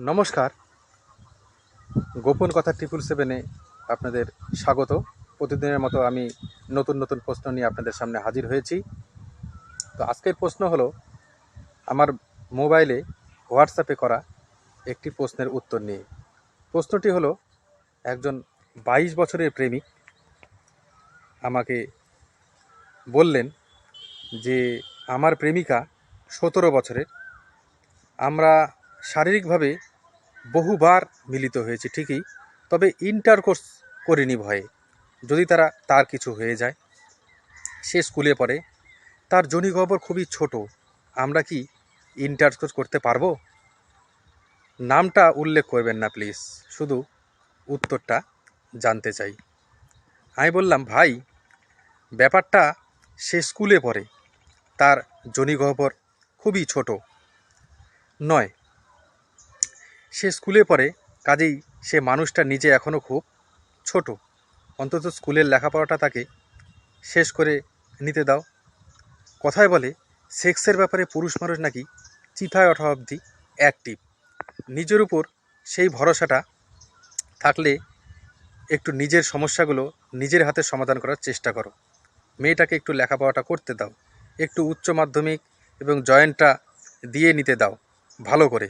নমস্কার। গোপন কথা ট্রিপল সেভেনে আপনাদের স্বাগত। প্রতিদিনের মতো আমি নতুন নতুন প্রশ্ন নিয়ে আপনাদের সামনে হাজির হয়েছি। তো আজকের প্রশ্ন হলো, আমার মোবাইলে হোয়াটসঅ্যাপে করা একটি প্রশ্নের উত্তর নিয়ে। প্রশ্নটি হলো, একজন বাইশ বছরের প্রেমিক আমাকে বললেন যে, আমার প্রেমিকা সতেরো বছরের। আমরা শারীরিকভাবে বহুবার মিলিত হয়েছে ঠিকই, তবে ইন্টারকোর্স করিনি ভয়ে। যদি তারা তার কিছু হয়ে যায়, সে স্কুলে পড়ে, তার জনি জনিগহ্বর খুবই ছোট, আমরা কি ইন্টারকোর্স করতে পারব? নামটা উল্লেখ করবেন না প্লিজ শুধু উত্তরটা জানতে চাই। আমি বললাম, ভাই, ব্যাপারটা সে স্কুলে পড়ে, তার জনি জনিগহ্বর খুবই ছোট। নয় সে স্কুলে পড়ে, কাজেই সে মানুষটা নিজে এখনও খুব ছোট। অন্তত স্কুলের লেখাপড়াটা তাকে শেষ করে নিতে দাও। কথায় বলে, সেক্সের ব্যাপারে পুরুষ মানুষ নাকি চিথায় ওঠা অবধি অ্যাক্টিভ নিজের উপর সেই ভরসাটা থাকলে একটু নিজের সমস্যাগুলো নিজের হাতে সমাধান করার চেষ্টা করো। মেয়েটাকে একটু লেখাপড়াটা করতে দাও। একটু উচ্চ মাধ্যমিক এবং জয়েন্টটা দিয়ে নিতে দাও। ভালো করে।